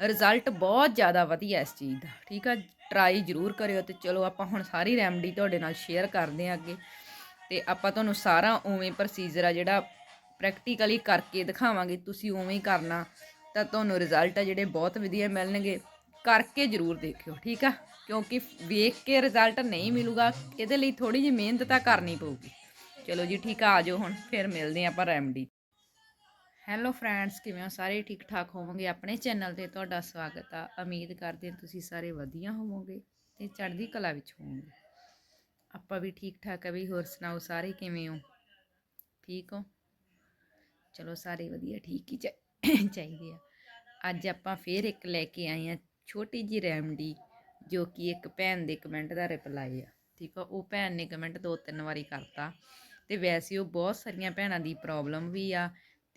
Result ਬਹੁਤ ਜ਼ਿਆਦਾ ਵਧੀਆ ਇਸ ਚੀਜ਼ ਦਾ। ਠੀਕ ਆ? ਟਰਾਈ ਜ਼ਰੂਰ ਕਰਿਓ ਤੇ ਚਲੋ ਆਪਾਂ ਹੁਣ ਸਾਰੀ ਰੈਮਡੀ ਤੁਹਾਡੇ ਨਾਲ ਸ਼ੇਅਰ ਕਰਦੇ ਹਾਂ ਅੱਗੇ। ਤੇ ਆਪਾਂ ਤੁਹਾਨੂੰ ਸਾਰਾ ਉਵੇਂ ਪ੍ਰੋਸੀਜਰ ਆ ਜਿਹੜਾ ਪ੍ਰੈਕਟੀਕਲੀ ਕਰਕੇ ਦਿਖਾਵਾਂਗੇ। ਤੁਸੀਂ ਉਵੇਂ ਹੀ ਕਰਨਾ, ਤਾਂ ਤੁਹਾਨੂੰ ਰਿਜ਼ਲਟ ਆ ਜਿਹੜੇ ਬਹੁਤ ਵਧੀਆ ਮਿਲਣਗੇ। ਕਰਕੇ ਜ਼ਰੂਰ ਦੇਖਿਓ, ਠੀਕ ਆ? ਕਿਉਂਕਿ ਵੇਖ ਕੇ ਰਿਜ਼ਲਟ ਨਹੀਂ ਮਿਲੂਗਾ, ਇਹਦੇ ਲਈ ਥੋੜੀ ਜਿਹੀ ਮਿਹਨਤ ਤਾਂ ਕਰਨੀ ਪਊਗੀ। ਚਲੋ ਜੀ, ਠੀਕ ਆ ਆਜੋ ਹੁਣ, ਫਿਰ ਮਿਲਦੇ ਹਾਂ ਆਪਾਂ ਰੈਮਡੀ ਹੈਲੋ ਫਰੈਂਡਸ ਕਿਵੇਂ ਹੋ? ਸਾਰੇ ਠੀਕ ਠਾਕ ਹੋਵੋਗੇ? ਆਪਣੇ ਚੈਨਲ ਤੇ ਤੁਹਾਡਾ ਸਵਾਗਤ ਆ। ਉਮੀਦ ਕਰਦੇ ਹਾਂ ਤੁਸੀਂ ਸਾਰੇ ਵਧੀਆ ਹੋਵੋਗੇ ਤੇ ਚੜ੍ਹਦੀ ਕਲਾ ਵਿੱਚ ਹੋਵੋਗੇ। ਆਪਾਂ ਵੀ ਠੀਕ ਠਾਕ ਆ ਵੀ, ਹੋਰ ਸੁਣਾਓ ਸਾਰੇ ਕਿਵੇਂ ਹੋ? ਠੀਕ ਹੋ? ਚਲੋ ਸਾਰੇ ਵਧੀਆ, ਠੀਕ ਹੀ ਚਾਹੀਦੇ ਆ। ਅੱਜ ਆਪਾਂ ਫੇਰ ਇੱਕ ਲੈ ਕੇ ਆਏ ਆ ਛੋਟੀ ਜੀ ਰੈਮਡੀ ਜੋ ਕਿ ਇੱਕ ਭੈਣ ਦੇ ਕਮੈਂਟ ਦਾ ਰਿਪਲਾਈ ਆ। ਠੀਕ ਆ, ਉਹ ਭੈਣ ਨੇ ਕਮੈਂਟ ਦੋ ਤਿੰਨ ਵਾਰੀ ਕਰਤਾ ਤੇ ਵੈਸੇ ਉਹ ਬਹੁਤ ਸਾਰੀਆਂ ਭੈਣਾਂ ਦੀ ਪ੍ਰੋਬਲਮ ਵੀ ਆ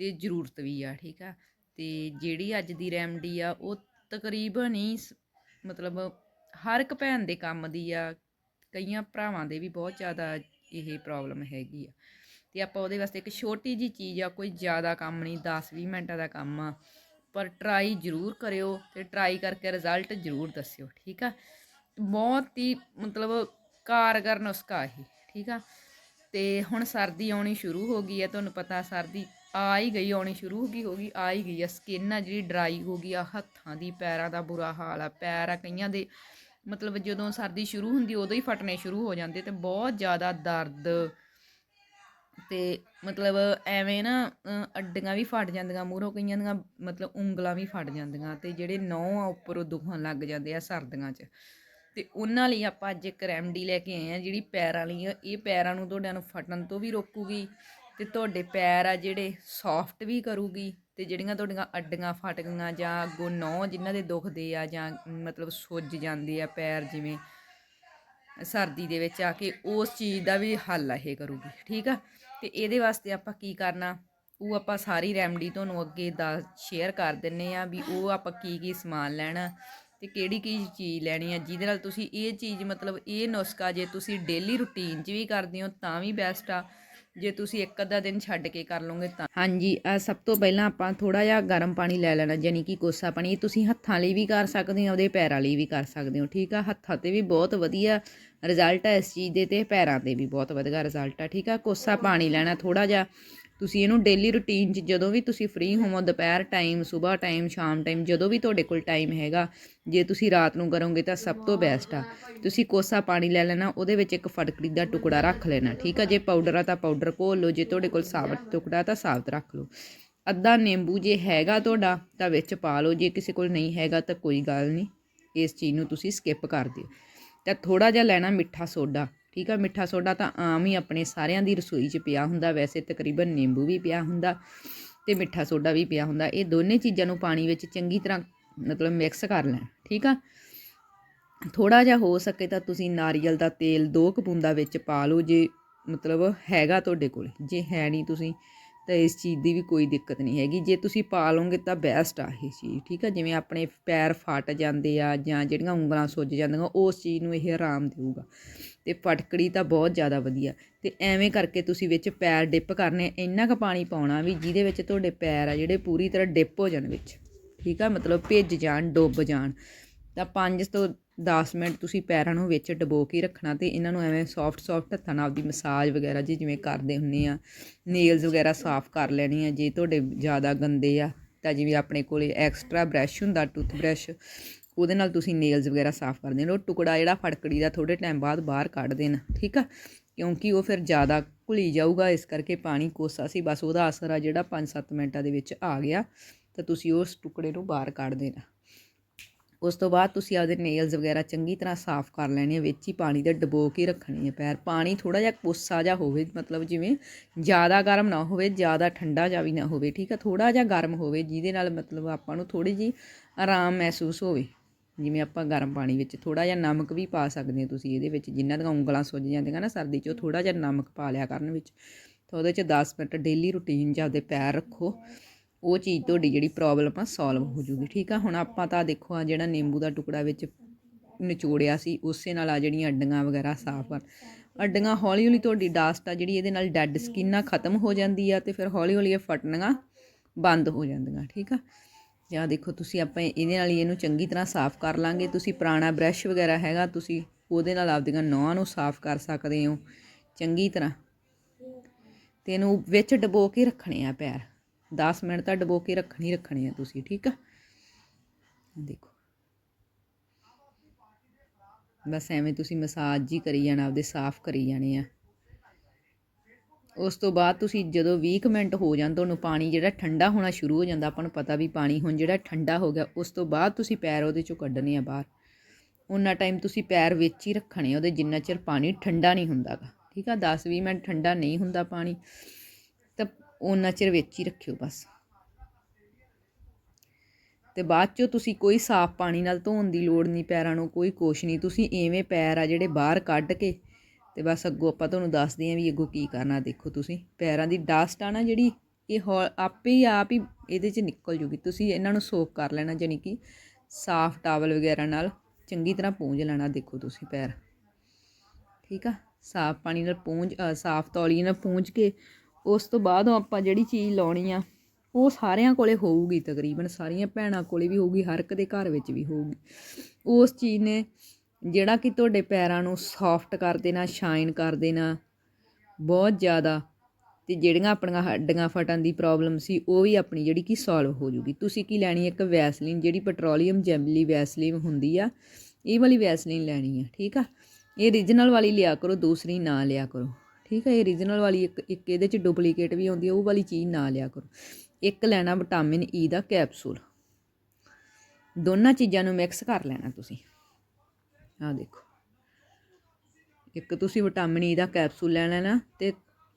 ਅਤੇ ਜ਼ਰੂਰਤ ਵੀ ਆ, ਠੀਕ ਆ? ਅਤੇ ਜਿਹੜੀ ਅੱਜ ਦੀ ਰੈਮਡੀ ਆ, ਉਹ ਤਕਰੀਬਨ ਹੀ ਸ- ਮਤਲਬ ਹਰ ਇੱਕ ਭੈਣ ਦੇ ਕੰਮ ਦੀ ਆ, ਕਈਆਂ ਭਰਾਵਾਂ ਦੇ ਵੀ ਬਹੁਤ ਜ਼ਿਆਦਾ ਇਹ ਪ੍ਰੋਬਲਮ ਹੈਗੀ ਆ। ਤੇ ਆਪਾਂ ਉਹਦੇ ਵਾਸਤੇ ਇੱਕ ਛੋਟੀ ਜੀ ਚੀਜ਼ ਆ, ਕੋਈ ਜ਼ਿਆਦਾ ਕੰਮ ਨਹੀਂ 10-20 ਮਿੰਟਾਂ ਦਾ ਕੰਮ ਆ, ਪਰ ਟਰਾਈ ਜ਼ਰੂਰ ਕਰਿਓ ਤੇ ਟਰਾਈ ਕਰਕੇ ਰਿਜ਼ਲਟ ਜ਼ਰੂਰ ਦੱਸਿਓ, ਠੀਕ ਆ? ਬਹੁਤ ਹੀ ਮਤਲਬ ਕਾਰਗਰ ਨੁਸਖਾ ਇਹ, ਠੀਕ ਆ? ਤੇ ਹੁਣ ਸਰਦੀ ਆਉਣੀ ਸ਼ੁਰੂ ਹੋ ਗਈ ਹੈ, ਤੁਹਾਨੂੰ ਪਤਾ ਸਰਦੀ ਆ ਹੀ ਗਈ, ਆਉਣੀ ਸ਼ੁਰੂ ਹੋ ਗਈ ਹੋ ਗਈ, ਆ ਹੀ ਗਈ ਆ ਸਕਿਨ ਆ ਜਿਹੜੀ ਡਰਾਈ ਹੋ ਗਈ ਆ ਹੱਥਾਂ ਦੀ, ਪੈਰਾਂ ਦਾ ਬੁਰਾ ਹਾਲ ਆ, ਪੈਰ ਆ ਕਈਆਂ ਦੇ, ਮਤਲਬ ਜਦੋਂ ਸਰਦੀ ਸ਼ੁਰੂ ਹੁੰਦੀ ਉਦੋਂ ਹੀ ਫਟਣੇ ਸ਼ੁਰੂ ਹੋ ਜਾਂਦੇ ਤੇ ਬਹੁਤ ਜ਼ਿਆਦਾ ਦਰਦ ਤੇ ਮਤਲਬ ਐਵੇਂ ਨਾ ਅੱਡੀਆਂ ਵੀ ਫਟ ਜਾਂਦੀਆਂ, ਮੂਹਰੋਂ ਕਈਆਂ ਦੀਆਂ ਮਤਲਬ ਉਂਗਲਾਂ ਵੀ ਫਟ ਜਾਂਦੀਆਂ ਤੇ ਜਿਹੜੇ ਨਹੁੰ ਆ ਉੱਪਰੋਂ ਦੁਖਣ ਲੱਗ ਜਾਂਦੇ ਆ ਸਰਦੀਆਂ 'ਚ ਤੇ ਉਹਨਾਂ ਲਈ ਆਪਾਂ ਅੱਜ ਇੱਕ ਰੈਮਡੀ ਲੈ ਕੇ ਆਏ ਆ ਜਿਹੜੀ ਪੈਰਾਂ ਲਈ ਆ, ਇਹ ਪੈਰਾਂ ਨੂੰ ਤੁਹਾਡਿਆਂ ਨੂੰ ਫਟਣ ਤੋਂ ਵੀ ਰੋਕੂਗੀ ਤੇ ਤੁਹਾਡੇ ਪੈਰ ਆ ਜਿਹੜੇ ਸੌਫਟ ਵੀ ਕਰੂਗੀ ਤੇ ਜਿਹੜੀਆਂ ਤੁਹਾਡੀਆਂ ਅੱਡੀਆਂ ਫਟ ਗਈਆਂ ਜਾਂ ਅੱਗੋਂ ਨਹੁੰ ਜਿਨ੍ਹਾਂ ਦੇ ਦੁਖਦੇ ਆ ਜਾਂ ਮਤਲਬ ਸੁੱਜ ਜਾਂਦੇ ਆ ਪੈਰ ਜਿਵੇਂ ਸਰਦੀ ਦੇ ਵਿੱਚ ਆ ਕੇ ਉਸ ਚੀਜ਼ ਦਾ ਵੀ ਹੱਲ ਇਹ ਕਰੂਗੀ, ਠੀਕ ਆ? ਤੇ ਇਹਦੇ ਵਾਸਤੇ ਆਪਾਂ ਕੀ ਕਰਨਾ? ਉਹ ਆਪਾਂ ਸਾਰੀ ਰੈਮਡੀ ਤੁਹਾਨੂੰ ਅੱਗੇ ਦਾ ਸ਼ੇਅਰ ਕਰ ਦਿੰਨੇ ਆ ਵੀ ਉਹ ਆਪਾਂ ਕੀ ਕੀ ਸਮਾਨ ਲੈਣਾ ਤੇ ਕਿਹੜੀ ਕੀ ਚੀਜ਼ ਲੈਣੀ ਆ, ਜਿਹਦੇ ਨਾਲ ਤੁਸੀਂ ਇਹ ਚੀਜ਼ ਮਤਲਬ ਇਹ ਨੁਸਖਾ ਜੇ ਤੁਸੀਂ ਡੇਲੀ ਰੁਟੀਨ 'ਚ ਵੀ ਕਰਦੇ ਹੋ ਤਾਂ ਵੀ ਬੈਸਟ ਆ। ਜੇ ਤੁਸੀਂ ਇੱਕ ਅੱਧਾ ਦਿਨ ਛੱਡ ਕੇ ਕਰ ਲਓਗੇ ਤਾਂ। ਹਾਂਜੀ ਸਭ ਤੋਂ ਪਹਿਲਾਂ ਆਪਾਂ ਥੋੜਾ ਜਿਹਾ ਗਰਮ ਪਾਣੀ ਲੈ ਲੈਣਾ ਯਾਨੀ ਕਿ ਕੋਸਾ ਪਾਣੀ। ਇਹ ਤੁਸੀਂ ਹੱਥਾਂ ਲਈ ਵੀ ਕਰ ਸਕਦੇ ਹੋ, ਉਹਦੇ ਪੈਰਾਂ ਲਈ ਵੀ ਕਰ ਸਕਦੇ ਹੋ, ਠੀਕ ਆ? ਹੱਥਾਂ ਤੇ ਵੀ ਬਹੁਤ ਵਧੀਆ ਰਿਜ਼ਲਟ ਹੈ ਇਸ ਚੀਜ਼ ਦੇ ਤੇ ਪੈਰਾਂ ਤੇ ਵੀ ਬਹੁਤ ਵਧੀਆ ਰਿਜ਼ਲਟ ਆ, ਠੀਕ ਆ? ਕੋਸਾ ਪਾਣੀ ਲੈਣਾ ਥੋੜਾ ਜਿਹਾ। ਤੁਸੀਂ ਇਹਨੂੰ ਡੇਲੀ ਰੁਟੀਨ 'ਚ ਜਦੋਂ ਵੀ ਤੁਸੀਂ ਫ੍ਰੀ ਹੋਵੋ, ਦੁਪਹਿਰ ਟਾਈਮ ਸਵੇਰ ਟਾਈਮ ਸ਼ਾਮ ਟਾਈਮ ਜਦੋਂ ਵੀ ਤੁਹਾਡੇ ਕੋਲ ਟਾਈਮ ਹੈਗਾ, ਜੇ ਤੁਸੀਂ ਰਾਤ ਨੂੰ ਕਰੋਗੇ ਤਾਂ ਸਭ ਤੋਂ ਬੈਸਟ ਆ। ਤੁਸੀਂ ਕੋਸਾ ਪਾਣੀ ਲੈ ਲੈਣਾ, ਉਹਦੇ ਵਿੱਚ ਇੱਕ ਫਟਕੜੀ ਦਾ ਟੁਕੜਾ ਰੱਖ ਲੈਣਾ, ਠੀਕ ਆ? ਜੇ ਪਾਊਡਰ ਆ ਤਾਂ ਪਾਊਡਰ ਘੋਲ ਲਓ, ਜੇ ਤੁਹਾਡੇ ਕੋਲ ਸਾਬਤ ਟੁਕੜਾ ਤਾਂ ਸਾਬਤ ਰੱਖ ਲਓ। ਅੱਧਾ ਨਿੰਬੂ ਜੇ ਹੈਗਾ ਤੁਹਾਡਾ, ਤਾਂ ਵਿੱਚ ਪਾ ਲਓ, ਜੇ ਕਿਸੇ ਕੋਲ ਨਹੀਂ ਹੈਗਾ ਤਾਂ ਕੋਈ ਗੱਲ ਨਹੀਂ, ਇਸ ਚੀਜ਼ ਨੂੰ ਤੁਸੀਂ ਸਕਿਪ ਕਰ ਦਿਓ। ਤਾਂ ਥੋੜਾ ਜਿਹਾ ਲੈਣਾ ਮਿੱਠਾ ਸੋਡਾ। ਠੀਕ ਆ, ਮਿੱਠਾ ਸੋਡਾ ਤਾਂ ਆਮ ਹੀ ਆਪਣੇ ਸਾਰਿਆਂ ਦੀ ਰਸੋਈ 'ਚ ਪਿਆ ਹੁੰਦਾ, ਵੈਸੇ ਤਕਰੀਬਨ ਨਿੰਬੂ ਵੀ ਪਿਆ ਹੁੰਦਾ ਤੇ ਮਿੱਠਾ ਸੋਡਾ ਵੀ ਪਿਆ ਹੁੰਦਾ। ਇਹ ਦੋਨੇ ਚੀਜ਼ਾਂ ਨੂੰ ਪਾਣੀ ਵਿੱਚ ਚੰਗੀ ਤਰ੍ਹਾਂ ਮਤਲਬ ਮਿਕਸ ਕਰ ਲੈਣ, ਠੀਕ ਆ। ਥੋੜਾ ਜਿਹਾ ਹੋ ਸਕੇ ਤਾਂ ਤੁਸੀਂ ਨਾਰੀਅਲ ਦਾ ਤੇਲ ਦੋ ਕੁ ਬੂੰਦਾਂ ਵਿੱਚ ਪਾ ਲਓ ਜੇ ਮਤਲਬ ਹੈਗਾ ਤੁਹਾਡੇ ਕੋਲ। ਜੇ ਹੈ ਨਹੀਂ ਤੁਸੀਂ ਤਾਂ ਇਸ ਚੀਜ਼ ਦੀ ਵੀ ਕੋਈ ਦਿੱਕਤ ਨਹੀਂ ਹੈਗੀ। ਜੇ ਤੁਸੀਂ ਪਾ ਲਓਗੇ ਤਾਂ ਬੈਸਟ ਆ ਇਹ ਚੀਜ਼, ਠੀਕ ਆ। ਜਿਵੇਂ ਆਪਣੇ ਪੈਰ ਫਟ ਜਾਂਦੇ ਆ ਜਾਂ ਜਿਹੜੀਆਂ ਉਂਗਲਾਂ ਸੁੱਜ ਜਾਂਦੀਆਂ, ਉਸ ਚੀਜ਼ ਨੂੰ ਇਹ ਆਰਾਮ ਦੇਊਗਾ। ਅਤੇ ਫਟਕੜੀ ਤਾਂ ਬਹੁਤ ਜ਼ਿਆਦਾ ਵਧੀਆ। ਅਤੇ ਐਵੇਂ ਕਰਕੇ ਤੁਸੀਂ ਵਿੱਚ ਪੈਰ ਡਿਪ ਕਰਨੇ, ਇੰਨਾ ਕੁ ਪਾਣੀ ਪਾਉਣਾ ਵੀ ਜਿਹਦੇ ਵਿੱਚ ਤੁਹਾਡੇ ਪੈਰ ਆ ਜਿਹੜੇ ਪੂਰੀ ਤਰ੍ਹਾਂ ਡਿਪ ਹੋ ਜਾਣ ਵਿੱਚ। ਠੀਕ ਆ? ਮਤਲਬ ਭਿੱਜ ਜਾਣ, ਡੁੱਬ ਜਾਣ। ਤਾਂ 5 ਤੋਂ 10 ਮਿੰਟ ਤੁਸੀਂ ਪੈਰਾਂ ਨੂੰ ਵਿੱਚ ਡਬੋ ਕੇ ਰੱਖਣਾ ਤੇ ਇਹਨਾਂ ਨੂੰ ਐਵੇਂ ਸੌਫਟ ਸੌਫਟ ਹੱਥਾਂ ਨਾਲ ਆਪਦੀ ਮਸਾਜ ਵਗੈਰਾ ਜੇ ਜਿਵੇਂ ਕਰਦੇ ਹੁੰਨੇ ਆ ਨੇਲਸ ਵਗੈਰਾ ਸਾਫ਼ ਕਰ ਲੈਣੀ ਆ ਜੇ ਤੁਹਾਡੇ ਜ਼ਿਆਦਾ ਗੰਦੇ ਆ। ਤਾਂ ਜਿਵੇਂ ਆਪਣੇ ਕੋਲੇ ਐਕਸਟਰਾ ਬ੍ਰਸ਼ ਹੁੰਦਾ ਟੂਥ ਬ੍ਰਸ਼ ਉਹਦੇ ਨਾਲ ਤੁਸੀਂ ਨੇਲਸ ਵਗੈਰਾ ਸਾਫ਼ ਕਰ ਦੇਣਾ, ਉਹ ਟੁਕੜਾ ਜਿਹੜਾ ਫੜਕੜੀ ਦਾ ਥੋੜੇ ਟਾਈਮ ਬਾਅਦ ਬਾਹਰ ਕੱਢ ਦੇਣਾ, ਠੀਕ ਆ? ਕਿਉਂਕਿ ਉਹ ਫਿਰ ਜ਼ਿਆਦਾ ਘੁਲੀ ਜਾਊਗਾ, ਇਸ ਕਰਕੇ ਪਾਣੀ ਕੋਸਾ ਸੀ, ਬਸ ਉਹਦਾ ਅਸਰ ਆ ਜਿਹੜਾ 5-7 ਮਿੰਟਾਂ ਦੇ ਵਿੱਚ ਆ ਗਿਆ, ਤਾਂ ਤੁਸੀਂ ਉਸ ਟੁਕੜੇ ਨੂੰ ਬਾਹਰ ਕੱਢ ਦੇਣਾ। ਉਸ ਤੋਂ ਬਾਅਦ ਤੁਸੀਂ ਆਪਦੇ ਨੇਲਸ ਵਗੈਰਾ ਚੰਗੀ ਤਰ੍ਹਾਂ ਸਾਫ਼ ਕਰ ਲੈਣੇ ਆ, ਵਿੱਚ ਹੀ ਪਾਣੀ ਦੇ ਡਬੋ ਕੇ ਰੱਖਣੀ ਹੈ ਪੈਰ। ਪਾਣੀ ਥੋੜਾ ਜਿਹਾ ਕੋਸਾ ਜਿਹਾ ਹੋਵੇ, ਮਤਲਬ ਜਿਵੇਂ ਜ਼ਿਆਦਾ ਗਰਮ ਨਾ ਹੋਵੇ, ਜ਼ਿਆਦਾ ਠੰਡਾ ਜਿਹਾ ਵੀ ਨਾ ਹੋਵੇ, ਠੀਕ ਆ? ਥੋੜਾ ਜਿਹਾ ਗਰਮ ਹੋਵੇ, ਜਿਹਦੇ ਨਾਲ ਮਤਲਬ ਆਪਾਂ ਨੂੰ ਥੋੜੀ ਜੀ ਆਰਾਮ ਮਹਿਸੂਸ ਹੋਵੇ। ਜਿਵੇਂ ਆਪਾਂ ਗਰਮ ਪਾਣੀ ਵਿੱਚ ਥੋੜਾ ਜਿਹਾ ਨਮਕ ਵੀ ਪਾ ਸਕਦੇ ਹੋ ਤੁਸੀਂ ਇਹਦੇ ਵਿੱਚ ਜਿਨ੍ਹਾਂ ਦੀਆਂ ਉਂਗਲਾਂ ਸੁੱਜ ਜਾਂਦੀਆਂ ਨਾ ਸਰਦੀ 'ਚ, ਉਹ ਥੋੜਾ ਜਿਹਾ ਨਮਕ ਪਾ ਲਿਆ ਕਰਨ ਵਿੱਚ। ਤਾਂ ਉਹਦੇ 'ਚ 10 ਮਿੰਟ ਡੇਲੀ ਰੁਟੀਨ 'ਚ ਆਪਦੇ ਪੈਰ ਰੱਖੋ। ਉਹ ਚੀਜ਼ ਤੁਹਾਡੀ ਜਿਹੜੀ ਪ੍ਰੋਬਲਮ ਆ ਸੋਲਵ ਹੋ ਜੂਗੀ, ਠੀਕ ਆ? ਹੁਣ ਆਪਾਂ ਤਾਂ ਦੇਖੋ ਆ ਜਿਹੜਾ ਨਿੰਬੂ ਦਾ ਟੁਕੜਾ ਵਿੱਚ ਨਿਚੋੜਿਆ ਸੀ, ਉਸੇ ਨਾਲ ਆ ਜਿਹੜੀਆਂ ਅੱਡੀਆਂ ਵਗੈਰਾ ਸਾਫ਼ ਕਰ, ਅੱਡੀਆਂ ਹੌਲੀ ਹੌਲੀ ਤੁਹਾਡੀ ਡਾਸਟ ਆ ਜਿਹੜੀ ਇਹਦੇ ਨਾਲ ਡੈੱਡ ਸਕਿਨ ਆ ਖਤਮ ਹੋ ਜਾਂਦੀ ਆ ਤੇ ਫਿਰ ਹੌਲੀ ਹੌਲੀ ਇਹ ਫਟਣੀਆਂ ਬੰਦ ਹੋ ਜਾਂਦੀਆਂ, ਠੀਕ ਆ? ਜਾਂ ਦੇਖੋ ਤੁਸੀਂ ਆਪਾਂ ਇਹਦੇ ਨਾਲ ਹੀ ਇਹਨੂੰ ਚੰਗੀ ਤਰ੍ਹਾਂ ਸਾਫ਼ ਕਰ ਲਾਂਗੇ, ਤੁਸੀਂ ਪੁਰਾਣਾ ਬ੍ਰਸ਼ ਵਗੈਰਾ ਹੈਗਾ, ਤੁਸੀਂ ਉਹਦੇ ਨਾਲ ਆਪਦੀਆਂ ਨੋਹਾਂ ਨੂੰ ਸਾਫ਼ ਕਰ ਸਕਦੇ ਹੋ, ਚੰਗੀ ਤਰ੍ਹਾਂ। ਤੇ ਇਹਨੂੰ ਵਿੱਚ ਡਬੋ ਕੇ ਰੱਖਣੇ ਆ ਪੈਰ। 10 ਮਿੰਟ ਤਾਂ ਡਬੋ ਕੇ ਰੱਖਣੀ, ਰੱਖਣੇ ਆ ਤੁਸੀਂ, ਠੀਕ ਆ? ਦੇਖੋ। ਬਸ ਐਵੇਂ ਤੁਸੀਂ ਮਸਾਜ ਜੀ ਕਰੀ ਜਾਣਾ, ਆਪਦੇ ਸਾਫ਼ ਕਰੀ ਜਾਣੇ ਆ। ਉਸ ਤੋਂ ਬਾਅਦ ਤੁਸੀਂ ਜਦੋਂ ਵੀਹ ਕੁ ਮਿੰਟ ਹੋ ਜਾਣ, ਤੁਹਾਨੂੰ ਪਾਣੀ ਜਿਹੜਾ ਠੰਡਾ ਹੋਣਾ ਸ਼ੁਰੂ ਹੋ ਜਾਂਦਾ, ਆਪਾਂ ਨੂੰ ਪਤਾ ਵੀ ਪਾਣੀ ਹੁਣ ਜਿਹੜਾ ਠੰਡਾ ਹੋ ਗਿਆ, ਉਸ ਤੋਂ ਬਾਅਦ ਤੁਸੀਂ ਪੈਰ ਉਹਦੇ ਚੋਂ ਕੱਢਣੇ ਆ ਬਾਹਰ। ਉਹਨਾਂ ਟਾਈਮ ਤੁਸੀਂ ਪੈਰ ਵਿੱਚ ਹੀ ਰੱਖਣੇ ਉਹਦੇ ਜਿੰਨਾ ਚਿਰ ਪਾਣੀ ਠੰਡਾ ਨਹੀਂ ਹੁੰਦਾਗਾ, ਠੀਕ ਆ? 10-20 ਮਿੰਟ ਠੰਡਾ ਨਹੀਂ ਹੁੰਦਾ ਪਾਣੀ, ਤਾਂ ਉਹਨਾਂ ਚਿਰ ਵਿੱਚ ਹੀ ਰੱਖਿਓ ਬਸ। ਤੇ ਬਾਅਦ ਚੋਂ ਤੁਸੀਂ ਕੋਈ ਸਾਫ਼ ਪਾਣੀ ਨਾਲ ਧੋਣ ਦੀ ਲੋੜ ਨਹੀਂ, ਪੈਰਾਂ ਨੂੰ ਕੋਈ ਕੁਛ ਨਹੀਂ, ਤੁਸੀਂ ਐਵੇਂ ਪੈਰ ਆ ਜਿਹੜੇ ਬਾਹਰ ਕੱਢ ਕੇ ਤੇ ਬਸ ਅੱਗੋਂ ਆਪਾਂ ਤੁਹਾਨੂੰ ਦੱਸਦੇ ਆਂ ਵੀ ਅੱਗੋਂ ਕੀ ਕਰਨਾ, ਦੇਖੋ ਤੁਸੀਂ। ਪੈਰਾਂ ਦੀ ਡਸਟ ਆ ਨਾ ਜਿਹੜੀ, ਇਹ ਹੌ- ਆਪੇ ਹੀ ਆਪ ਹੀ ਇਹਦੇ 'ਚ ਨਿਕਲ ਜੂਗੀ। ਤੁਸੀਂ ਇਹਨਾਂ ਨੂੰ ਸੋਕ ਕਰ ਲੈਣਾ ਜਾਨੀ ਕਿ ਸਾਫ਼ ਟਾਵਲ ਵਗੈਰਾ ਨਾਲ ਚੰਗੀ ਤਰ੍ਹਾਂ ਪੂੰਝ ਲੈਣਾ, ਦੇਖੋ ਤੁਸੀਂ ਪੈਰ। ਠੀਕ ਆ? ਸਾਫ਼ ਪਾਣੀ ਨਾਲ ਪੂੰਝ ਸਾਫ਼ ਤੌਲੀ ਨਾਲ ਪੂੰਝ ਕੇ ਉਸ ਤੋਂ ਬਾਅਦ ਆਪਾਂ ਜਿਹੜੀ ਚੀਜ਼ ਲਾਉਣੀ ਆ, ਉਹ ਸਾਰਿਆਂ ਕੋਲੇ ਹੋਊਗੀ ਤਕਰੀਬਨ। ਸਾਰੀਆਂ ਭੈਣਾਂ ਕੋਲੇ ਵੀ ਹੋਊਗੀ, ਹਰ ਇੱਕ ਦੇ ਘਰ ਵਿੱਚ ਵੀ ਹੋਊਗੀ। ਉਸ ਚੀਜ਼ ਨੇ ਜਿਹੜਾ ਕਿ ਤੁਹਾਡੇ ਪੈਰਾਂ ਨੂੰ ਸੌਫਟ ਕਰ ਦੇਣਾ ਸ਼ਾਈਨ ਕਰ ਦੇਣਾ ਬਹੁਤ ਜ਼ਿਆਦਾ ਤੇ ਜਿਹੜੀਆਂ ਆਪਣੀਆਂ ਹੱਡੀਆਂ ਫਟਣ ਦੀ ਪ੍ਰੋਬਲਮ ਸੀ, ਉਹ ਵੀ ਆਪਣੀ ਜਿਹੜੀ ਕਿ ਸੋਲਵ ਹੋ ਜੂਗੀ। ਤੁਸੀਂ ਕੀ ਲੈਣੀ ਇੱਕ ਵੈਸਲੀਨ ਜਿਹੜੀ ਪੈਟਰੋਲੀਅਮ ਜੈਮਲੀ ਵੈਸਲੀਨ ਹੁੰਦੀ ਆ, ਇਹ ਵਾਲੀ ਵੈਸਲੀਨ ਲੈਣੀ ਆ, ਠੀਕ ਆ? ਇਹ ਰੀਜਨਲ ਵਾਲੀ ਲਿਆ ਕਰੋ, ਦੂਸਰੀ ਨਾ ਲਿਆ ਕਰੋ, ਠੀਕ ਆ? ਇਹ ਰੀਜਨਲ ਵਾਲੀ ਇੱਕ ਇੱਕ ਇਹਦੇ ਚ ਡੁਪਲੀਕੇਟ ਵੀ ਆਉਂਦੀ ਆ, ਉਹ ਵਾਲੀ ਚੀਜ਼ ਨਾ ਲਿਆ ਕਰੋ। ਇੱਕ ਲੈਣਾ ਵਿਟਾਮਿਨ ਈ e ਦਾ ਕੈਪਸੂਲ ਦੋਨਾਂ ਚੀਜ਼ਾਂ ਨੂੰ ਮਿਕਸ ਕਰ ਲੈਣਾ ਤੁਸੀਂ। ਆਹ ਦੇਖੋ। ਇੱਕ ਤੁਸੀਂ ਵਿਟਾਮਿਨ ਈ ਦਾ ਕੈਪਸੂਲ ਲੈ ਲੈਣਾ ਤੇ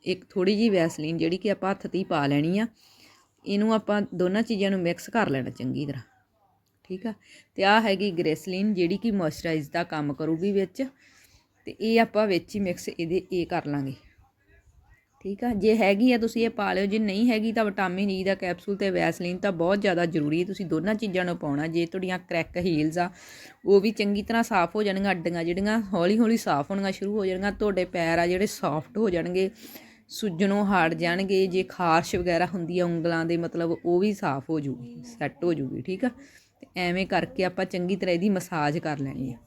ਇੱਕ ਥੋੜੀ ਜੀ ਵੈਸਲੀਨ ਜਿਹੜੀ ਕਿ ਆਪਾਂ ਹੱਥ 'ਤੇ ਹੀ ਪਾ ਲੈਣੀ ਆ, ਇਹਨੂੰ ਆਪਾਂ ਦੋਨਾਂ ਚੀਜ਼ਾਂ ਨੂੰ ਮਿਕਸ ਕਰ ਲੈਣਾ ਚੰਗੀ ਤਰ੍ਹਾਂ। ਠੀਕ ਆ? ਤੇ ਆ ਹੈਗੀ ਗ੍ਰੇਸਲੀਨ ਜਿਹੜੀ ਕਿ ਮੋਇਸਚਰਾਈਜ਼ ਦਾ ਕੰਮ ਕਰੂਗੀ ਵਿੱਚ ਤੇ ਇਹ ਆਪਾਂ ਵਿੱਚ ਹੀ ਮਿਕਸ ਇਹਦੇ, ਇਹ ਕਰ ਲਾਂਗੇ। ਠੀਕ ਆ? ਜੇ ਹੈਗੀ ਆ ਤੁਸੀਂ ਇਹ ਪਾ ਲਿਓ, ਜੇ ਨਹੀਂ ਹੈਗੀ ਤਾਂ ਵਿਟਾਮਿਨ ਈ ਦਾ ਕੈਪਸੂਲ ਤੇ ਵੈਸਲੀਨ ਤਾਂ ਬਹੁਤ ਜ਼ਿਆਦਾ ਜ਼ਰੂਰੀ ਹੈ। ਤੁਸੀਂ ਦੋਨਾਂ ਚੀਜ਼ਾਂ ਨੂੰ ਪਾਉਣਾ, ਜੇ ਤੁਹਾਡੀਆਂ ਕਰੈਕ ਹੀਲਸ ਆ, ਉਹ ਵੀ ਚੰਗੀ ਤਰ੍ਹਾਂ ਸਾਫ਼ ਹੋ ਜਾਣਗੀਆਂ, ਅੱਡੀਆਂ ਜਿਹੜੀਆਂ ਹੌਲੀ ਹੌਲੀ ਸਾਫ਼ ਹੋਣੀਆਂ ਸ਼ੁਰੂ ਹੋ ਜਾਣਗੀਆਂ, ਤੁਹਾਡੇ ਪੈਰ ਆ ਜਿਹੜੇ ਸੌਫਟ ਹੋ ਜਾਣਗੇ, ਸੁੱਜਣੋਂ ਹਟ ਜਾਣਗੇ, ਜੇ ਖਾਰਸ਼ ਵਗੈਰਾ ਹੁੰਦੀ ਆ ਉਂਗਲਾਂ ਦੇ, ਮਤਲਬ ਉਹ ਵੀ ਸਾਫ਼ ਹੋ ਜੂਗੀ ਸੈੱਟ ਹੋ ਜੂਗੀ, ਠੀਕ ਆ? ਤੇ ਐਵੇਂ ਕਰਕੇ ਆਪਾਂ ਚੰਗੀ ਤਰ੍ਹਾਂ ਇਹਦੀ ਮਸਾਜ ਕਰ ਲੈਣੀ ਹੈ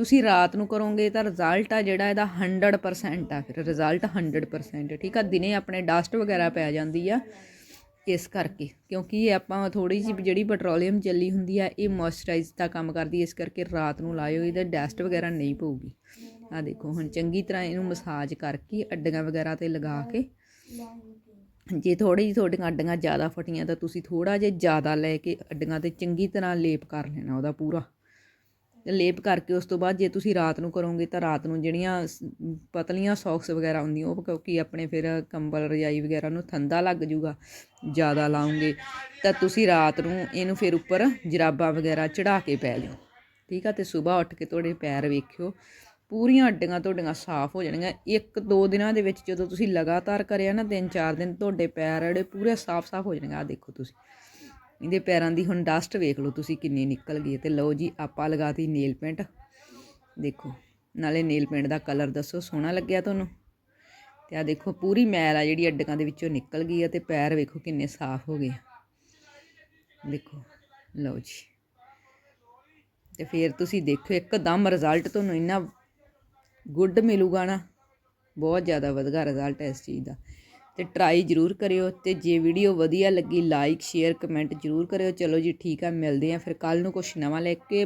ਤੁਸੀਂ ਰਾਤ ਨੂੰ ਕਰੋਗੇ ਤਾਂ ਰਿਜ਼ਲਟ ਆ ਜਿਹੜਾ ਇਹਦਾ 100% ਆ, ਫਿਰ ਰਿਜ਼ਲਟ 100% ਠੀਕ ਆ? ਦਿਨੇ ਆਪਣੇ ਡਸਟ ਵਗੈਰਾ ਪੈ ਜਾਂਦੀ ਆ ਇਸ ਕਰਕੇ, ਕਿਉਂਕਿ ਇਹ ਆਪਾਂ ਥੋੜੀ ਜਿਹੀ ਜਿਹੜੀ ਪੈਟਰੋਲੀਅਮ ਚੱਲੀ ਹੁੰਦੀ ਆ, ਇਹ ਮੋਇਸਚਰਾਈਜ਼ ਦਾ ਕੰਮ ਕਰਦੀ ਇਸ ਕਰਕੇ ਰਾਤ ਨੂੰ ਲਾਇਓ, ਇਹਦਾ ਡਸਟ ਵਗੈਰਾ ਨਹੀਂ ਪਊਗੀ। ਆ ਦੇਖੋ, ਹੁਣ ਚੰਗੀ ਤਰ੍ਹਾਂ ਇਹਨੂੰ ਮਸਾਜ ਕਰਕੇ, ਅੱਡੀਆਂ ਵਗੈਰਾ ਤੇ ਲਗਾ ਕੇ, ਜੇ ਥੋੜੀ ਜਿਹੀ ਤੁਹਾਡੀਆਂ ਅੱਡੀਆਂ ਜ਼ਿਆਦਾ ਫਟੀਆਂ ਤਾਂ ਤੁਸੀਂ ਥੋੜਾ ਜਿਹਾ ਜ਼ਿਆਦਾ ਲੈ ਕੇ ਅੱਡੀਆਂ ਤੇ ਚੰਗੀ ਤਰ੍ਹਾਂ ਲੇਪ ਕਰ ਲੈਣਾ ਉਹਦਾ ਪੂਰਾ। ਲੇਪ ਕਰਕੇ ਉਸ ਤੋਂ ਬਾਅਦ ਜੇ ਤੁਸੀਂ ਰਾਤ ਨੂੰ ਕਰੋਗੇ ਤਾਂ ਰਾਤ ਨੂੰ ਜਿਹੜੀਆਂ ਪਤਲੀਆਂ ਸੌਕਸ ਵਗੈਰਾ ਹੁੰਦੀਆਂ, ਉਹ ਕਿਉਂਕਿ ਆਪਣੇ ਫਿਰ ਕੰਬਲ, ਰਜਾਈ ਵਗੈਰਾ ਨੂੰ ਥੰਦਾ ਲੱਗ ਜੂਗਾ, ਜ਼ਿਆਦਾ ਲਾਉਂਗੇ, ਤਾਂ ਤੁਸੀਂ ਰਾਤ ਨੂੰ ਇਹਨੂੰ ਫਿਰ ਉੱਪਰ ਜਰਾਬਾਂ ਵਗੈਰਾ ਚੜਾ ਕੇ ਪੈ ਜਾਓ ਠੀਕ ਆ, ਤੇ ਸਵੇਰ ਉੱਠ ਕੇ ਤੁਹਾਡੇ ਪੈਰ ਵੇਖਿਓ, ਪੂਰੀਆਂ ਅੱਡੀਆਂ ਤੁਹਾਡੀਆਂ ਸਾਫ਼ ਹੋ ਜਾਣਗੀਆਂ। ਇੱਕ ਦੋ ਦਿਨਾਂ ਦੇ ਵਿੱਚ ਜਦੋਂ ਤੁਸੀਂ ਲਗਾਤਾਰ ਕਰਿਆ ਨਾ, ਤਿੰਨ ਚਾਰ ਦਿਨ ਤੁਹਾਡੇ ਪੈਰ ਜਿਹੜੇ ਪੂਰੇ ਸਾਫ਼-ਸਾਫ਼ ਹੋ ਜਾਣਗੇ। ਆ ਦੇਖੋ ਤੁਸੀਂ। ਇਹਦੇ ਪੈਰਾਂ ਦੀ ਹੁਣ ਡਸਟ ਵੇਖ ਲਓ ਤੁਸੀਂ ਕਿੰਨੀ ਨਿਕਲ ਗਈ ਹੈ ਤੇ ਲਓ ਜੀ, ਆਪਾਂ ਲਗਾਤੀ ਨੇਲ ਪੇਂਟ ਦੇਖੋ, ਨਾਲੇ ਨੇਲ ਪੇਂਟ ਦਾ ਕਲਰ ਦੱਸੋ, ਸੋਹਣਾ ਲੱਗਿਆ ਤੁਹਾਨੂੰ? ਤੇ ਆ ਦੇਖੋ, ਪੂਰੀ ਮੈਲ ਆ ਜਿਹੜੀ ਅੱਡਕਾਂ ਦੇ ਵਿੱਚੋਂ ਨਿਕਲ ਗਈ ਆ ਤੇ ਪੈਰ ਵੇਖੋ ਕਿੰਨੇ ਸਾਫ਼ ਹੋ ਗਏ ਦੇਖੋ, ਲਓ ਜੀ। ਤੇ ਫਿਰ ਤੁਸੀਂ ਦੇਖੋ ਇੱਕਦਮ ਰਿਜ਼ਲਟ ਤੁਹਾਨੂੰ ਇੰਨਾ ਗੁੱਡ ਮਿਲੂਗਾ ਨਾ। ਬਹੁਤ ਜ਼ਿਆਦਾ ਵਧੀਆ ਰਿਜ਼ਲਟ ਹੈ ਇਸ ਚੀਜ਼ ਦਾ। ਤੇ ਟਰਾਈ ਜਰੂਰ ਕਰਿਓ ਤੇ ਜੇ ਵੀਡੀਓ ਵਧੀਆ ਲੱਗੀ ਲਾਈਕ ਸ਼ੇਅਰ ਕਮੈਂਟ ਜਰੂਰ ਕਰਿਓ। ਚਲੋ ਜੀ, ਠੀਕ ਆ, ਮਿਲਦੇ ਆ ਫਿਰ ਕੱਲ ਨੂੰ ਕੁਝ ਨਵਾਂ ਲੈ ਕੇ।